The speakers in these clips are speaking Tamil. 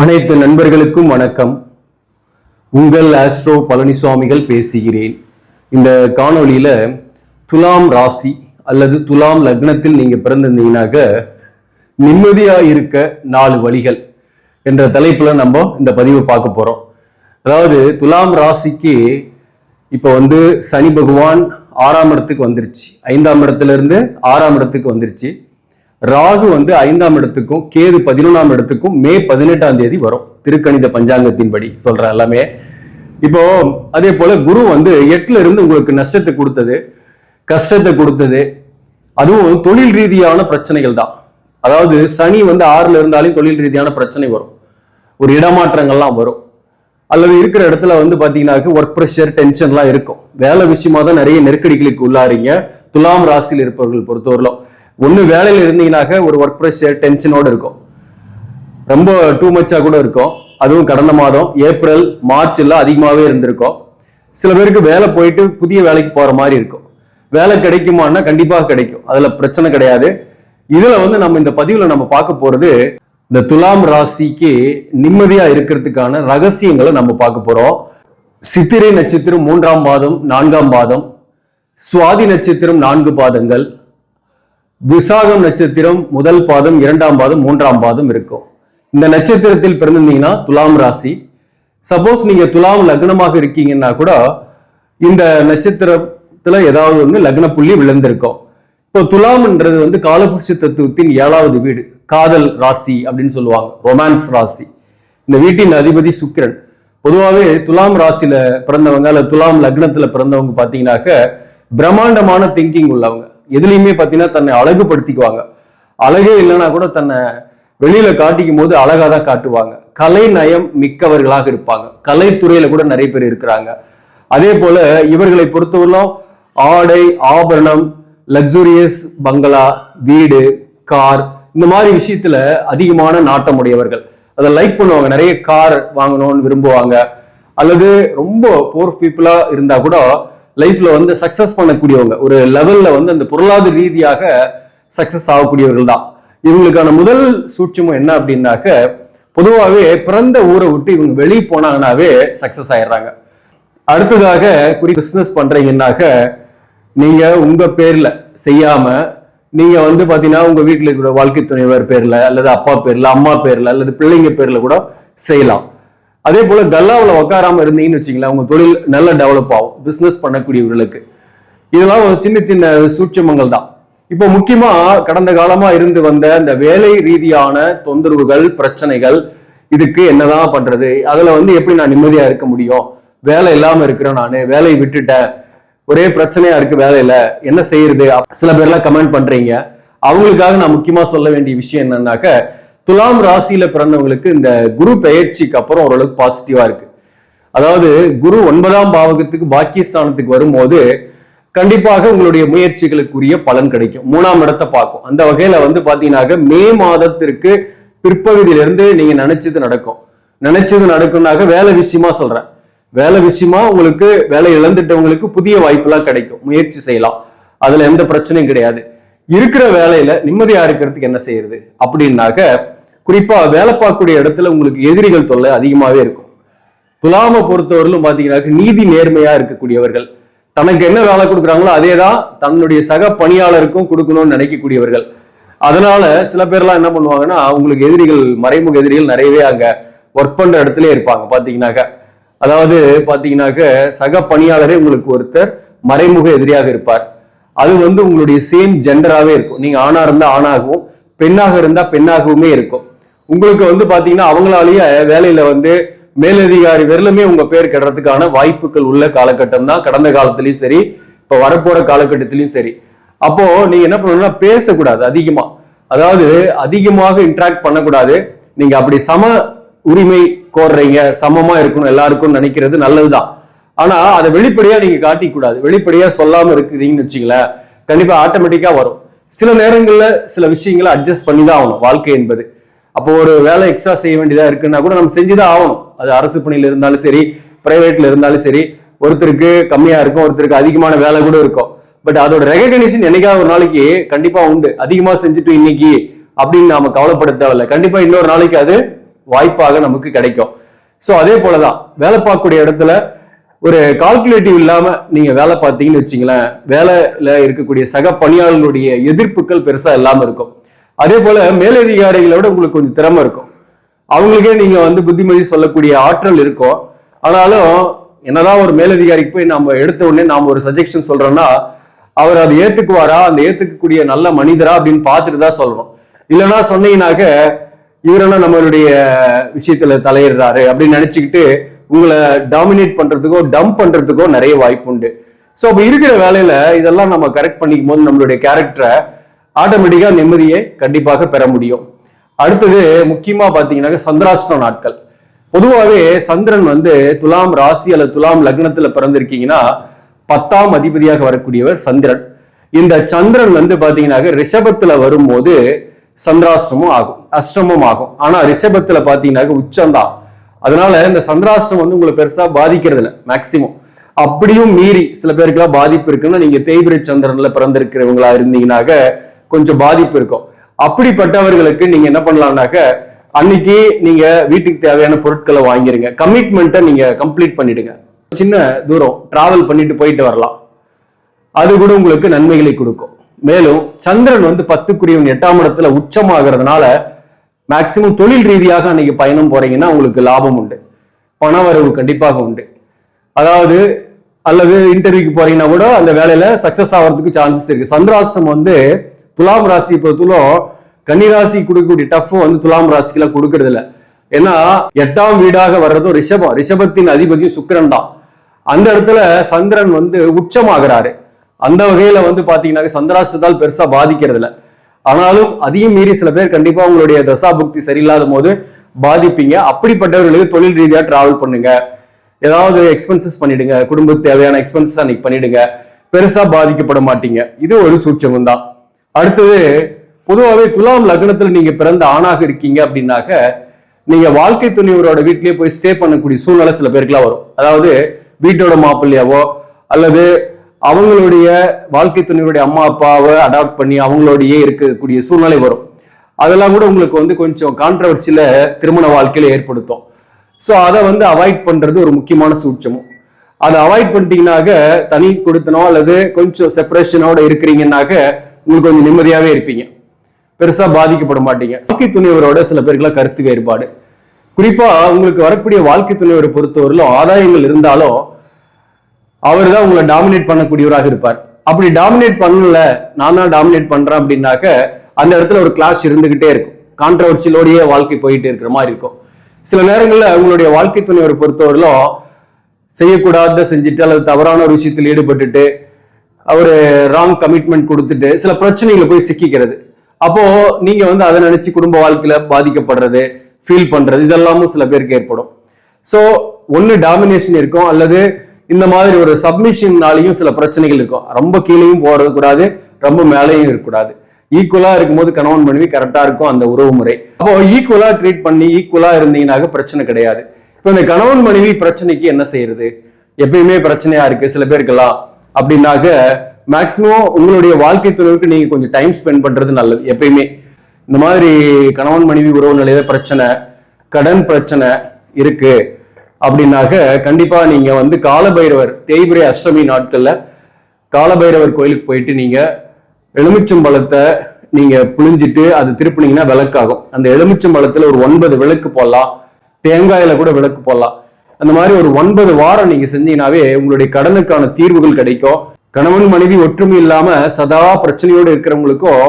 அனைத்து நண்பர்களுக்கும் வணக்கம். உங்கள் ஆஸ்ட்ரோ பழனிசுவாமிகள் பேசுகிறேன். இந்த காணொளியில் துலாம் ராசி அல்லது துலாம் லக்னத்தில் நீங்கள் பிறந்திருந்தீங்கன்னாக்க நிம்மதியாக இருக்க நாலு வழிகள் என்ற தலைப்பில் நம்ம இந்த பதிவை பார்க்க போகிறோம் அதாவது துலாம் ராசிக்கு இப்போ வந்து சனி பகவான் ஆறாம் இடத்துக்கு வந்துருச்சு. ஐந்தாம் இடத்துலேருந்து ஆறாம் இடத்துக்கு வந்துருச்சு. ராகு வந்து ஐந்தாம் இடத்துக்கும் கேது பதினொன்றாம் இடத்துக்கும் மே பதினெட்டாம் தேதி வரும். திருக்கணித பஞ்சாங்கத்தின்படி சொல்ற எல்லாமே. இப்போ அதே போல குரு வந்து எட்டுல இருந்து உங்களுக்கு நஷ்டத்தை கொடுத்தது கஷ்டத்தை கொடுத்தது. அதுவும் தொழில் ரீதியான பிரச்சனைகள் தான். அதாவது சனி வந்து ஆறுல இருந்தாலும் தொழில் ரீதியான பிரச்சனை வரும். ஒரு இடமாற்றங்கள்லாம் வரும். அல்லது இருக்கிற இடத்துல வந்து பாத்தீங்கன்னாக்க ஒர்க் ப்ரெஷர் டென்ஷன்லாம் இருக்கும். வேலை விஷயமா தான் நிறைய நெருக்கடிகளுக்கு உள்ளாறீங்க. துலாம் ராசியில் இருப்பவர்கள் பொறுத்தவரையிலும். ஒன்று வேலையில் இருந்தீங்கன்னாக்க ஒரு ஒர்க் ப்ரெஷர் டென்ஷனோடு இருக்கும். ரொம்ப டூ மச்சாக கூட இருக்கும். அதுவும் கடந்த மாதம் ஏப்ரல் மார்ச் எல்லாம் அதிகமாகவே இருந்திருக்கும். சில பேருக்கு வேலை போயிட்டு புதிய வேலைக்கு போகிற மாதிரி இருக்கும். வேலை கிடைக்குமான்னா கண்டிப்பாக கிடைக்கும். அதில் பிரச்சனை கிடையாது. இதில் வந்து நம்ம இந்த பதிவில் நம்ம பார்க்க போகிறது இந்த துலாம் ராசிக்கு நிம்மதியாக இருக்கிறதுக்கான ரகசியங்களை நம்ம பார்க்க போகிறோம் சித்திரை நட்சத்திரம் மூன்றாம் பாதம் நான்காம் பாதம் சுவாதி நட்சத்திரம் நான்கு பாதங்கள் விசாகம் நட்சத்திரம் முதல் பாதம் இரண்டாம் பாதம் மூன்றாம் பாதம் இருக்கும். இந்த நட்சத்திரத்தில் பிறந்திருந்தீங்கன்னா துலாம் ராசி. சப்போஸ் நீங்க துலாம் லக்னமாக இருக்கீங்கன்னா கூட இந்த நட்சத்திரத்துல ஏதாவது ஒன்று லக்ன புள்ளி விழுந்திருக்கும். இப்போ துலாம்ன்றது வந்து காலபுருஷ தத்துவத்தின் ஏழாவது வீடு காதல் ராசி அப்படின்னு சொல்லுவாங்க ரொமான்ஸ் ராசி. இந்த வீட்டின் அதிபதி சுக்கிரன். பொதுவாகவே துலாம் ராசியில பிறந்தவங்க அல்ல துலாம் லக்னத்துல பிறந்தவங்க பார்த்தீங்கன்னாக்க பிரம்மாண்டமான திங்கிங் உள்ளவங்க. எதுலையுமே பார்த்தீங்கன்னா தன்னை அழகுபடுத்திக்குவாங்க. அழகே இல்லைன்னா கூட தன்னை வெளியில காட்டிக்கும் போது அழகாக தான் காட்டுவாங்க. கலை நயம் மிக்கவர்களாக இருப்பாங்க. கலைத்துறையில கூட நிறைய பேர் இருக்கிறாங்க. அதே போல இவர்களை பொறுத்தவரையிலும் ஆடை ஆபரணம் லக்ஸூரியஸ் பங்களா வீடு கார் இந்த மாதிரி விஷயத்துல அதிகமான நாட்டம் உடையவர்கள். அதை லைக் பண்ணுவாங்க. நிறைய கார் வாங்கணும்னு விரும்புவாங்க. அல்லது ரொம்ப போர் பீப்புளா இருந்தா கூட லைஃப்ல வந்து சக்சஸ் பண்ணக்கூடியவங்க. ஒரு லெவல்ல வந்து அந்த பொருளாதார ரீதியாக சக்சஸ் ஆகக்கூடியவர்கள் தான். இவங்களுக்கான முதல் சூட்சமும் என்ன அப்படின்னாக்க பொதுவாகவே பிறந்த ஊரை விட்டு இவங்க வெளியே போனாங்கனாவே சக்சஸ் ஆயிடுறாங்க. அடுத்ததாக குறி பிஸ்னஸ் பண்றீங்கன்னாக்க நீங்க உங்க பேர்ல செய்யாம நீங்க வந்து பாத்தீங்கன்னா உங்க வீட்டில் இருக்கிற வாழ்க்கை துணைவர் பேர்ல அல்லது அப்பா பேர்ல அம்மா பேர்ல அல்லது பிள்ளைங்க பேர்ல கூட செய்யலாம். அதே போல கல்லாவில் உட்காராம இருந்தீங்கன்னு வச்சுங்களேன் உங்க தொழில் நல்ல டெவலப் ஆகும். பிசினஸ் பண்ணக்கூடியவர்களுக்கு. இதெல்லாம் ஒரு சின்ன சின்ன சூட்சமங்கள் தான். இப்போ முக்கியமா கடந்த காலமா இருந்து வந்த இந்த வேலை ரீதியான தொந்தரவுகள் பிரச்சனைகள் இதுக்கு என்னதான் பண்றது? அதுல வந்து எப்படி நான் நிம்மதியா இருக்க முடியும்? வேலை இல்லாம இருக்கிறேன் நானு வேலையை விட்டுட்டேன். ஒரே பிரச்சனையா இருக்கு வேலையில என்ன செய்யறது? சில பேர்லாம் கமெண்ட் பண்றீங்க. அவங்களுக்காக நான் முக்கியமா சொல்ல வேண்டிய விஷயம் என்னன்னாக்க துலாம் ராசியில பிறந்தவங்களுக்கு இந்த குரு பெயர்ச்சிக்கு அப்புறம் ஓரளவுக்கு பாசிட்டிவா இருக்கு. அதாவது குரு ஒன்பதாம் பாவகத்துக்கு பாக்கியஸ்தானத்துக்கு வரும்போது கண்டிப்பாக உங்களுடைய முயற்சிகளுக்குரிய பலன் கிடைக்கும். மூணாம் இடத்தை பார்க்கும். அந்த வகையில வந்து பாத்தீங்கன்னாக்க மே மாதத்திற்கு பிற்பகுதியிலிருந்து நீங்க நினைச்சது நடக்கும். நினைச்சது நடக்கும்னாக்க வேலை விஷயமா சொல்றேன். வேலை விஷயமா உங்களுக்கு வேலை இழந்துட்டவங்களுக்கு புதிய வாய்ப்பெல்லாம் கிடைக்கும். முயற்சி செய்யலாம். அதுல எந்த பிரச்சனையும் கிடையாது. இருக்கிற வேலையில நிம்மதியா இருக்கிறதுக்கு என்ன செய்யறது? அப்படின்னாக்க குறிப்பா வேலை பார்க்கக்கூடிய இடத்துல உங்களுக்கு எதிரிகள் தொல்லை அதிகமாவே இருக்கும். துலாம பொறுத்தவரையிலும் பாத்தீங்கன்னாக்க நீதி நேர்மையா இருக்கக்கூடியவர்கள். தனக்கு என்ன வேலை கொடுக்குறாங்களோ அதே தான் தன்னுடைய சக பணியாளருக்கும் கொடுக்கணும்னு நினைக்கக்கூடியவர்கள். அதனால சில பேர்லாம் என்ன பண்ணுவாங்கன்னா அவங்களுக்கு எதிரிகள் மறைமுக எதிரிகள் நிறையவே அங்க ஒர்க் பண்ற இடத்துல இருப்பாங்க பாத்தீங்கன்னாக்க. அதாவது பாத்தீங்கன்னாக்க சக பணியாளரே உங்களுக்கு ஒருத்தர் மறைமுக எதிரியாக இருப்பார். அது வந்து உங்களுடைய சேம் ஜெண்டராகவே இருக்கும். நீங்க ஆணா இருந்தா ஆணாகவும் பெண்ணாக இருந்தா பெண்ணாகவுமே இருக்கும். உங்களுக்கு வந்து பாத்தீங்கன்னா அவங்களாலேயே வேலையில வந்து மேலதிகாரி விரலுமே உங்க பேர் கெடுறதுக்கான வாய்ப்புகள் உள்ள காலகட்டம் தான். கடந்த காலத்திலயும் சரி இப்ப வரப்போற காலகட்டத்திலயும் சரி. அப்போ நீங்க என்ன பண்ணணும்னா பேசக்கூடாது அதிகமா. அதாவது அதிகமாக இன்ட்ராக்ட் பண்ணக்கூடாது. நீங்க அப்படி சம உரிமை கோர்றீங்க சமமா இருக்கணும் எல்லாருக்கும் நினைக்கிறது நல்லதுதான். ஆனா அதை வெளிப்படையா நீங்க காட்டிக்க கூடாது வெளிப்படையா சொல்லாம இருக்கிறீங்கன்னு வச்சுங்களேன் கண்டிப்பா ஆட்டோமேட்டிக்கா வரும். சில நேரங்கள்ல சில விஷயங்களை அட்ஜஸ்ட் பண்ணி தான் ஆகணும் வாழ்க்கை என்பது. அப்போ ஒரு வேலை எக்ஸ்ட்ரா செய்ய வேண்டியதா இருக்குன்னா கூட நம்ம செஞ்சுதான் ஆகணும். அது அரசு பணியில் இருந்தாலும் சரி பிரைவேட்ல இருந்தாலும் சரி ஒருத்தருக்கு கம்மியா இருக்கும் ஒருத்தருக்கு அதிகமான வேலை கூட இருக்கும். பட் அதோட ரெகக்னிஷன் என்னைக்காவது ஒரு நாளைக்கு கண்டிப்பா உண்டு. அதிகமா செஞ்சுட்டு இன்னைக்கு அப்படின்னு நாம கவலைப்பட தேவையில்ல. கண்டிப்பா இன்னொரு நாளைக்கு அது வாய்ப்பாக நமக்கு கிடைக்கும். ஸோ அதே போலதான் வேலை பார்க்கக்கூடிய இடத்துல ஒரு கால்குலேட்டிவ் இல்லாம நீங்க வேலை பார்த்தீங்கன்னு வச்சுங்களேன் வேலையில இருக்கக்கூடிய சக பணியாளர்களுடைய எதிர்ப்புகள் பெருசா இல்லாம இருக்கும். அதே போல மேலதிகாரிகளோட உங்களுக்கு கொஞ்சம் திறமை இருக்கும். அவங்களுக்கே நீங்க வந்து புத்திமதி சொல்லக்கூடிய ஆற்றல் இருக்கும். ஆனாலும் என்னதான் ஒரு மேலதிகாரிக்கு போய் நம்ம எடுத்த உடனே நாம ஒரு சஜெக்ஷன் சொல்றோம்னா அவர் அதை ஏத்துக்குவாரா? அந்த ஏத்துக்கக்கூடிய நல்ல மனிதரா அப்படின்னு பார்த்துட்டு தான் சொல்றோம் இல்லைன்னா சொன்னீங்கன்னாக்க இவரெல்லாம் நம்மளுடைய விஷயத்துல தலையிடுறாரு அப்படின்னு நினைச்சுக்கிட்டு உங்களை டாமினேட் பண்றதுக்கோ டம்ப் பண்றதுக்கோ நிறைய வாய்ப்பு உண்டு. ஸோ அப்போ இருக்கிற வேலையில இதெல்லாம் நம்ம கரெக்ட் பண்ணிக்கும் போது நம்மளுடைய கேரக்டரை ஆட்டோமேட்டிக்காக நிம்மதியை கண்டிப்பாக பெற முடியும். அடுத்தது முக்கியமா பாத்தீங்கன்னாக்க சந்திராஷ்டம் நாட்கள். பொதுவாகவே சந்திரன் வந்து துலாம் ராசி அல்லது துலாம் லக்னத்துல பிறந்திருக்கீங்கன்னா பத்தாம் அதிபதியாக வரக்கூடியவர் சந்திரன். இந்த சந்திரன் வந்து பாத்தீங்கன்னாக்க ரிஷபத்துல வரும்போது சந்திராஷ்டமும் ஆகும் அஷ்டமும் ஆகும். ஆனா ரிஷபத்தில் பார்த்தீங்கன்னாக்க உச்சம்தான். அதனால இந்த சந்திராஷ்டம் வந்து உங்களை பெருசா பாதிக்கிறது இல்லை மேக்சிமம் அப்படியும் மீறி சில பேருக்குலாம் பாதிப்பு இருக்குன்னா நீங்க தேய்பிரை சந்திரன்ல பிறந்திருக்கிறவங்களா இருந்தீங்கன்னாக்க கொஞ்சம் பாதிப்பு இருக்கும். அப்படிப்பட்டவர்களுக்கு நீங்க என்ன பண்ணலாம்னாக்க அன்னைக்கு நீங்க வீட்டுக்கு தேவையான பொருட்களை வாங்கிருங்க. கமிட்மெண்ட்டை நீங்க கம்ப்ளீட் பண்ணிடுங்க. சின்ன தூரம் டிராவல் பண்ணிட்டு போயிட்டு வரலாம். அது கூட உங்களுக்கு நன்மைகளை கொடுக்கும். மேலும் சந்திரன் வந்து பத்துக்குரியவன் எட்டாம் இடத்துல உச்சமாகிறதுனால மேக்சிமம் தொழில் ரீதியாக அன்னைக்கு பயணம் போறீங்கன்னா உங்களுக்கு லாபம் உண்டு. பண வரவு கண்டிப்பாக உண்டு. அதாவது அல்லது இன்டர்வியூக்கு போறீங்கன்னா கூட அந்த வேலையில சக்சஸ் ஆகிறதுக்கு சான்சஸ் இருக்கு. சந்திராஷ்டம் வந்து துலாம் ராசியை பொறுத்தவரைக்கும் கன்னிராசி கொடுக்கக்கூடிய டஃப் வந்து துலாம் ராசிக்கெல்லாம் கொடுக்கறது இல்லை. ஏன்னா எட்டாம் வீடாக வர்றதும் ரிஷபம். ரிஷபத்தின் அதிபதியும் சுக்கிரன் தான். அந்த இடத்துல சந்திரன் வந்து உச்சமாகிறாரு. அந்த வகையில வந்து பாத்தீங்கன்னா சந்திராஷ்டத்தால் பெருசா பாதிக்கிறது இல்லை. ஆனாலும் அதையும் மீறி சில பேர் கண்டிப்பா உங்களுடைய தசா புக்தி சரியில்லாத போது பாதிப்பீங்க. அப்படிப்பட்டவர்களுக்கு தொழில் ரீதியா டிராவல் பண்ணுங்க. ஏதாவது எக்ஸ்பென்சஸ் பண்ணிடுங்க. குடும்பத்துக்கு தேவையான எக்ஸ்பென்சஸ் அன்னைக்கு பண்ணிடுங்க. பெருசா பாதிக்கப்பட மாட்டீங்க. இது ஒரு சூட்சமும் தான். அடுத்தது பொதுவாகவே துலாம் லக்னத்தில் நீங்க பிறந்த ஆணாக இருக்கீங்க அப்படின்னாக்க நீங்க வாழ்க்கை துணிவரோட வீட்லயே போய் ஸ்டே பண்ணக்கூடிய சூழ்நிலை சில பேருக்குலாம் வரும். அதாவது வீட்டோட மாப்பிள்ளையாவோ அல்லது அவங்களுடைய வாழ்க்கை துணிவருடைய அம்மா அப்பாவை அடாப்ட் பண்ணி அவங்களோடையே இருக்கக்கூடிய சூழ்நிலை வரும். அதெல்லாம் கூட உங்களுக்கு வந்து கொஞ்சம் கான்ட்ரவர்சியில திருமண வாழ்க்கையில ஏற்படுத்தும். ஸோ அதை வந்து அவாய்ட் பண்றது ஒரு முக்கியமான சூட்சமும். அதை அவாய்ட் பண்ணிட்டீங்கன்னாக்க தனி கொடுத்தனோ அல்லது கொஞ்சம் செப்பரேஷனோட இருக்கிறீங்கன்னாக்க உங்களுக்கு கொஞ்சம் நிம்மதியாகவே இருப்பீங்க. பெருசாக பாதிக்கப்பட மாட்டீங்க. வாழ்க்கை துணைவரோட சில பேருக்குலாம் கருத்து வேறுபாடு. குறிப்பாக உங்களுக்கு வரக்கூடிய வாழ்க்கை துணைவரை பொறுத்தவரையிலும் ஆதாயங்கள் இருந்தாலும் அவர் தான் உங்களை டாமினேட் பண்ணக்கூடியவராக இருப்பார். அப்படி டாமினேட் பண்ணல நான் தான் டாமினேட் பண்ணுறேன் அப்படின்னாக்க அந்த இடத்துல ஒரு கிளாஸ் இருந்துகிட்டே இருக்கும். கான்ட்ரவர்சியலோடயே வாழ்க்கை போயிட்டு இருக்கிற மாதிரி இருக்கும். சில நேரங்களில் உங்களுடைய வாழ்க்கை துணைவரை பொறுத்தவரையிலும் செய்யக்கூடாத செஞ்சுட்டு அல்லது தவறான ஒரு விஷயத்தில் ஈடுபட்டுட்டு ஒரு ராங் கமிட்மெண்ட் கொடுத்துட்டு சில பிரச்சனைகளை போய் சிக்கிக்கிறது. அப்போ நீங்க வந்து அதை நினைச்சு குடும்ப வாழ்க்கையில பாதிக்கப்படுறது ஃபீல் பண்றது இதெல்லாமும் சில பேருக்கு ஏற்படும். ஸோ ஒன்று டாமினேஷன் இருக்கும் அல்லது இந்த மாதிரி ஒரு சப்மிஷன்னாலையும் சில பிரச்சனைகள் இருக்கும். ரொம்ப கீழேயும் போறது கூடாது ரொம்ப மேலேயும் இருக்கக்கூடாது ஈக்குவலா இருக்கும்போது கணவன் மனைவி கரெக்டா இருக்கும் அந்த உறவு முறை. அப்போ ஈக்குவலா ட்ரீட் பண்ணி ஈக்குவலா இருந்தீங்கன்னாக்க பிரச்சனை கிடையாது. இப்போ இந்த கணவன் மனைவி பிரச்சனைக்கு என்ன செய்யறது? எப்பயுமே பிரச்சனையா இருக்கு சில பேருக்கெல்லாம். அப்படின்னாக்க மேக்சிமம் உங்களுடைய வாழ்க்கை துணைவுக்கு நீங்க கொஞ்சம் டைம் ஸ்பெண்ட் பண்றது நல்லது எப்பயுமே. இந்த மாதிரி கணவன் மனைவி உறவு நிலையில பிரச்சனை கடன் பிரச்சனை இருக்கு அப்படின்னாக்க கண்டிப்பா நீங்க வந்து காலபைரவர் தேய்பிரை அஷ்டமி நாட்கள்ல காலபைரவர் கோயிலுக்கு போயிட்டு நீங்க எலுமிச்சம்பழத்தை நீங்க புழிஞ்சிட்டு அது திருப்பினீங்கன்னா விளக்காகும். அந்த எலுமிச்சம்பழத்துல ஒரு ஒன்பது விளக்கு போடலாம். தேங்காயில கூட விளக்கு போடலாம். அந்த மாதிரி ஒரு ஒன்பது வாரம் நீங்க செஞ்சீங்கன்னாவே உங்களுடைய கடனுக்கான தீர்வுகள் கிடைக்கும். கணவன் மனைவி ஒற்றுமை இல்லாம சதா பிரச்சனையோடு இருக்கிறவங்களுக்கும்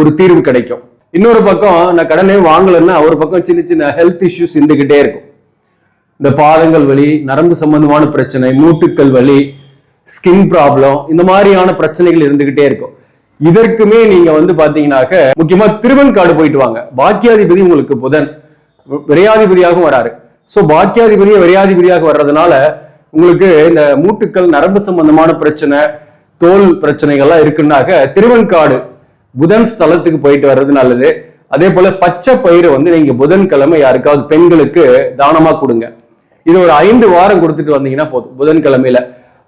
ஒரு தீர்வு கிடைக்கும். இன்னொரு பக்கம் நான் கடனே வாங்கலைன்னா ஒரு பக்கம் சின்ன சின்ன ஹெல்த் இஷ்யூஸ் இருந்துகிட்டே இருக்கும். இந்த பாதங்கள் வலி நரம்பு சம்பந்தமான பிரச்சனை மூட்டுக்கள் வலி ஸ்கின் ப்ராப்ளம் இந்த மாதிரியான பிரச்சனைகள் இருந்துகிட்டே இருக்கும். இதற்குமே நீங்க வந்து பாத்தீங்கன்னாக்க முக்கியமா திருவெண்காடு போயிட்டு வாங்க. பாக்கியாதிபதி உங்களுக்கு புதன். விரையாதிபதியாகவும் வராரு. ஸோ பாக்கியாதிபதியை விரையாதிபதியாக வர்றதுனால உங்களுக்கு இந்த மூட்டுக்கள் நரம்பு சம்பந்தமான பிரச்சனை தோல் பிரச்சனைகள்லாம் இருக்குன்னாக்க திருவெண்காடு புதன் ஸ்தலத்துக்கு போயிட்டு வர்றது நல்லது. அதே போல பச்சை பயிரை வந்து நீங்க புதன்கிழமை யாருக்காவது பெண்களுக்கு தானமா கொடுங்க. இது ஒரு ஐந்து வாரம் கொடுத்துட்டு வந்தீங்கன்னா போதும். புதன்கிழமையில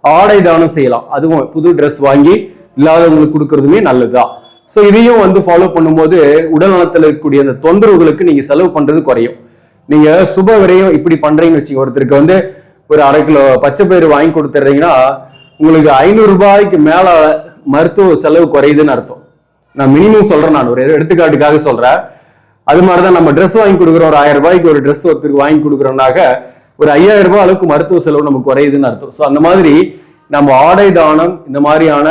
ஆடை தானம் செய்யலாம். அதுவும் புது ட்ரெஸ் வாங்கி இல்லாதவங்களுக்கு கொடுக்கறதுமே நல்லதுதான். ஸோ இதையும் வந்து ஃபாலோ பண்ணும்போது உடல் நலத்தில் இருக்கக்கூடிய அந்த தொந்தரவுகளுக்கு நீங்க செலவு பண்றது குறையும். நீங்க சுப விரையும் இப்படி பண்றீங்கன்னு வச்சுங்க ஒருத்தருக்கு வந்து ஒரு அரை கிலோ பச்சை பயிறு வாங்கி கொடுத்துட்றீங்கன்னா உங்களுக்கு ஐநூறு ரூபாய்க்கு மேல மருத்துவ செலவு குறையுதுன்னு அர்த்தம். நான் மினிமம் சொல்றேன் நான் ஒரு எடுத்துக்காட்டுக்காக சொல்றேன். அது மாதிரிதான் நம்ம ட்ரெஸ் வாங்கி கொடுக்குறோம் ஒரு ஆயிரம் ரூபாய்க்கு ஒரு ட்ரெஸ் ஒருத்தருக்கு வாங்கி கொடுக்குறோம்னாக்க ஒரு ஐயாயிரம் ரூபாய் அளவுக்கு மருத்துவ செலவு நமக்கு குறையுதுன்னு அர்த்தம். ஸோ அந்த மாதிரி நம்ம ஆடை தானம் இந்த மாதிரியான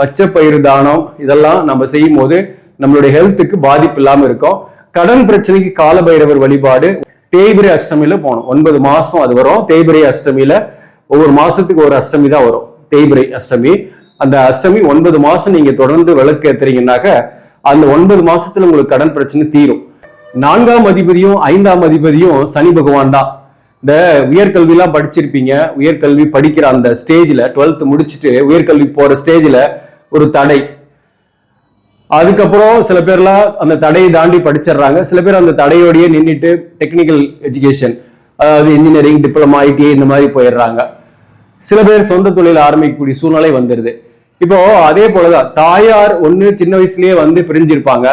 பச்சை பயிறு தானம் இதெல்லாம் நம்ம செய்யும் போது நம்மளுடைய ஹெல்த்துக்கு பாதிப்பு இல்லாமல் இருக்கும். கடன் பிரச்சனைக்கு காலபைரவர் வழிபாடு தேய்பிரை அஷ்டமியில போகணும். ஒன்பது மாசம் அது வரும். தேய்பிரை அஷ்டமியில ஒவ்வொரு மாசத்துக்கு ஒரு அஷ்டமி தான் வரும். தேய்பிரை அஷ்டமி. அந்த அஷ்டமி ஒன்பது மாசம் நீங்க தொடர்ந்து விளக்கு ஏத்துறீங்கன்னாக்க அந்த ஒன்பது மாசத்துல உங்களுக்கு கடன் பிரச்சனை தீரும். நான்காம் அதிபதியும் ஐந்தாம் அதிபதியும் சனி பகவான் தான். இந்த உயர்கல்விலாம் படிச்சிருப்பீங்க. உயர்கல்வி படிக்கிற அந்த ஸ்டேஜில் டுவெல்த் முடிச்சுட்டு உயர்கல்வி போகிற ஸ்டேஜில் ஒரு தடை. அதுக்கப்புறம் சில பேர்லாம் அந்த தடையை தாண்டி படிச்சிடுறாங்க. சில பேர் அந்த தடையோடையே நின்றுட்டு டெக்னிக்கல் எஜுகேஷன் அதாவது இன்ஜினியரிங் டிப்ளமா ஐடிஐ இந்த மாதிரி போயிடுறாங்க. சில பேர் சொந்த தொழில் ஆரம்பிக்கக்கூடிய சூழ்நிலை வந்துடுது இப்போ அதே போலதான் தாயார் ஒன்று சின்ன வயசுலயே வந்து பிரிஞ்சிருப்பாங்க.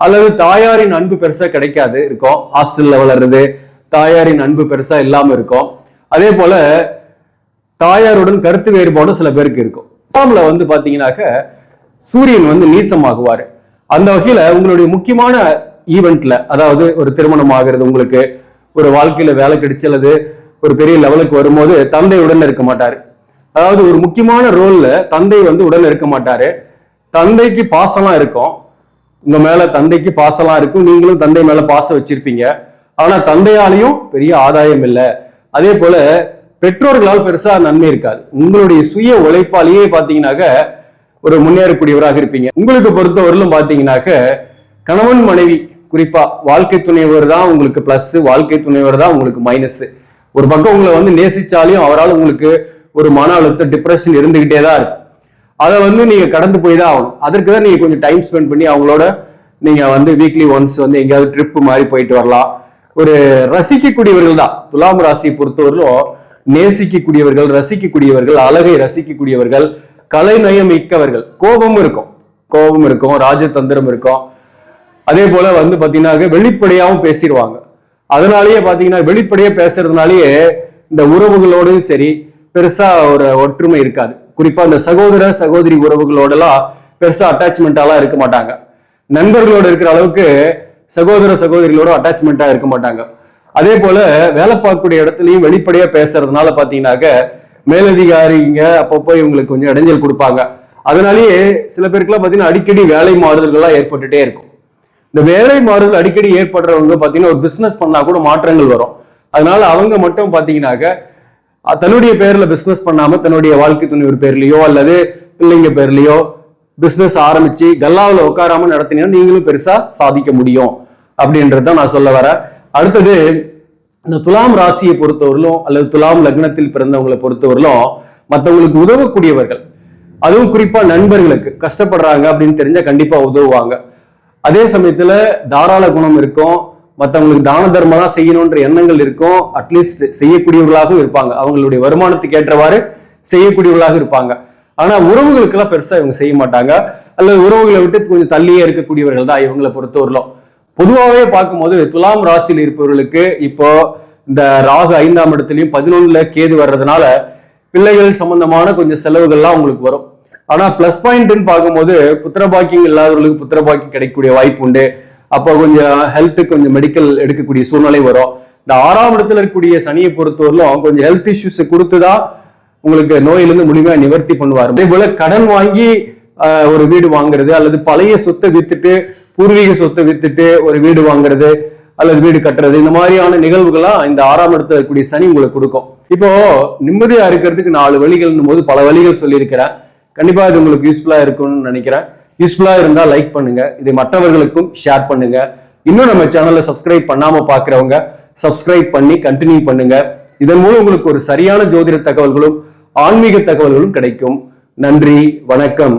அல்லது தாயாரின் அன்பு பெருசா கிடைக்காது இருக்கும். ஹாஸ்டல்ல வளர்றது தாயாரின் அன்பு பெருசா இல்லாம இருக்கும். அதே போல தாயாருடன் கருத்து வேறுபாடும் சில பேருக்கு இருக்கும். இஸ்லாம்ல வந்து பாத்தீங்கன்னாக்க சூரியன் வந்து நீசமாகுவார். அந்த வகையில உங்களுடைய முக்கியமான ஈவெண்ட்ல அதாவது ஒரு திருமணம் ஆகிறது உங்களுக்கு ஒரு வாழ்க்கையில வேலை கிடைச்சி அல்லது ஒரு பெரிய லெவலுக்கு வரும்போது தந்தை உடன் இருக்க மாட்டாரு. அதாவது ஒரு முக்கியமான ரோல்ல தந்தை வந்து உடன் இருக்க மாட்டாரு. தந்தைக்கு பாசம்லாம் இருக்கும். உங்க மேல தந்தைக்கு பாசம்லாம் இருக்கும். நீங்களும் தந்தை மேல பாசம் வச்சிருப்பீங்க. ஆனா தந்தையாலையும் பெரிய ஆதாயம் இல்லை. அதே போல பெற்றோர்களால் பெருசா நன்மை இருக்காது. உங்களுடைய சுய உழைப்பாலேயே பாத்தீங்கன்னாக்க ஒரு முன்னேறக்கூடியவராக இருப்பீங்க. உங்களுக்கு பொறுத்தவரையிலும் பார்த்தீங்கன்னாக்க கணவன் மனைவி குறிப்பா வாழ்க்கை துணைவர் தான் உங்களுக்கு பிளஸ் வாழ்க்கை துணைவர் தான் உங்களுக்கு மைனஸ் ஒரு பக்கம் உங்களை வந்து நேசிச்சாலையும் அவரால் உங்களுக்கு ஒரு மன அழுத்தம் டிப்ரெஷன் இருந்துகிட்டே தான் இருக்கும் அதை வந்து நீங்க கடந்து போய் தான் ஆகணும். அதற்கு தான் நீங்க கொஞ்சம் டைம் ஸ்பெண்ட் பண்ணி அவங்களோட நீங்க வந்து வீக்லி ஒன்ஸ் வந்து எங்கேயாவது ட்ரிப் மாதிரி போயிட்டு வரலாம். ஒரு ரசிக்கக்கூடியவர்கள் தான். துலாம் ராசியை பொறுத்தவரையிலும் நேசிக்கக்கூடியவர்கள் ரசிக்கக்கூடியவர்கள் அழகை ரசிக்கக்கூடியவர்கள் கலைநயம் மிக்கவர்கள் கோபம் இருக்கும். கோபம் இருக்கும் ராஜதந்திரம் இருக்கும். அதே போல வந்து பாத்தீங்கன்னா வெளிப்படையாகவும் பேசிடுவாங்க. அதனாலேயே பாத்தீங்கன்னா வெளிப்படையா பேசுறதுனாலயே இந்த உறவுகளோடும் சரி பெருசா ஒரு ஒற்றுமை இருக்காது. குறிப்பா இந்த சகோதர சகோதரி உறவுகளோடலாம் பெருசா அட்டாச்மெண்டாலாம் இருக்க மாட்டாங்க. நண்பர்களோட இருக்கிற அளவுக்கு சகோதர சகோதரிகளோட அட்டாச்மெண்டா இருக்க மாட்டாங்க. அதே போல வேலை பார்க்கக்கூடிய இடத்துலையும் வெளிப்படையா பேசுறதுனால பாத்தீங்கன்னாக்க மேலதிகாரிங்க அப்பப்போ இவங்களுக்கு கொஞ்சம் இடைஞ்சல் கொடுப்பாங்க. அதனாலேயே சில பேருக்குலாம் பார்த்தீங்கன்னா அடிக்கடி வேலை மாறுதல்கள்லாம் ஏற்பட்டுட்டே இருக்கும். இந்த வேலை மாறுதல் அடிக்கடி ஏற்படுறவங்க பார்த்தீங்கன்னா ஒரு பிஸ்னஸ் பண்ணால் கூட மாற்றங்கள் வரும். அதனால அவங்க மட்டும் பார்த்தீங்கன்னாக்க தன்னுடைய பேரில் பிஸ்னஸ் பண்ணாம தன்னுடைய வாழ்க்கை துணி ஒரு பேர்லையோ அல்லது பிள்ளைங்க பேர்லையோ பிஸ்னஸ் ஆரம்பித்து கல்லாவில் உட்காராம நடத்தினீங்கன்னா நீங்களும் பெருசாக சாதிக்க முடியும். அப்படின்றது தான் நான் சொல்ல வரேன். அடுத்தது இந்த துலாம் ராசியை பொறுத்தவரையிலும் அல்லது துலாம் லக்னத்தில் பிறந்தவங்களை பொறுத்தவரையிலும் மற்றவங்களுக்கு உதவக்கூடியவர்கள். அதுவும் குறிப்பா நண்பர்களுக்கு கஷ்டப்படுறாங்க அப்படின்னு தெரிஞ்சா கண்டிப்பா உதவுவாங்க. அதே சமயத்துல தாராள குணம் இருக்கும். மற்றவங்களுக்கு தான தர்மம் தான் செய்யணுன்ற எண்ணங்கள் இருக்கும். அட்லீஸ்ட் செய்யக்கூடியவர்களாகவும் இருப்பாங்க. அவங்களுடைய வருமானத்துக்கு ஏற்றவாறு செய்யக்கூடியவர்களாக இருப்பாங்க. ஆனா உறவுகளுக்கெல்லாம் பெருசா இவங்க செய்ய மாட்டாங்க. அல்லது உறவுகளை விட்டு கொஞ்சம் தள்ளியே இருக்கக்கூடியவர்கள் தான் இவங்களை பொறுத்தவரையிலும். பொதுவாகவே பார்க்கும்போது துலாம் ராசியில் இருப்பவர்களுக்கு இப்போ இந்த ராகு ஐந்தாம் இடத்துலையும் பதினொன்னுல கேது வர்றதுனால பிள்ளைகள் சம்பந்தமான கொஞ்சம் செலவுகள்லாம் உங்களுக்கு வரும். ஆனால் ப்ளஸ் பாயிண்ட்னு பார்க்கும்போது புத்திர பாக்கியம் இல்லாதவர்களுக்கு புத்திர பாக்கியம் கிடைக்கக்கூடிய வாய்ப்பு உண்டு. அப்போ கொஞ்சம் ஹெல்த்துக்கு கொஞ்சம் மெடிக்கல் எடுக்கக்கூடிய சூழ்நிலை வரும். இந்த ஆறாம் இடத்துல இருக்கக்கூடிய சனியை பொறுத்தவரையிலும் கொஞ்சம் ஹெல்த் இஷ்யூஸ் கொடுத்துதான் உங்களுக்கு நோயிலிருந்து முழுமையாக நிவர்த்தி பண்ணுவார். அதே போல கடன் வாங்கி ஒரு வீடு வாங்குறது அல்லது பழைய சொத்தை வித்துட்டு பூர்வீக சொத்தை வித்துட்டு ஒரு வீடு வாங்குறது அல்லது வீடு கட்டுறது இந்த மாதிரியான நிகழ்வுகள்லாம் இந்த ஆறாம் இடத்துல இருக்கக்கூடிய சனி உங்களுக்கு கொடுக்கும். இப்போ நிம்மதியா இருக்கிறதுக்கு நாலு வழிகள்னும் போது பல வழிகள் சொல்லியிருக்கிறேன் கண்டிப்பா இது உங்களுக்கு யூஸ்ஃபுல்லா இருக்கும்னு நினைக்கிறேன். யூஸ்ஃபுல்லா இருந்தா லைக் பண்ணுங்க. இதை மற்றவர்களுக்கும் ஷேர் பண்ணுங்க. இன்னும் நம்ம சேனலை சப்ஸ்கிரைப் பண்ணாம பாக்குறவங்க சப்ஸ்கிரைப் பண்ணி கண்டினியூ பண்ணுங்க. இதன் மூலம் உங்களுக்கு ஒரு சரியான ஜோதிட தகவல்களும் ஆன்மீக தகவல்களும் கிடைக்கும். நன்றி வணக்கம்.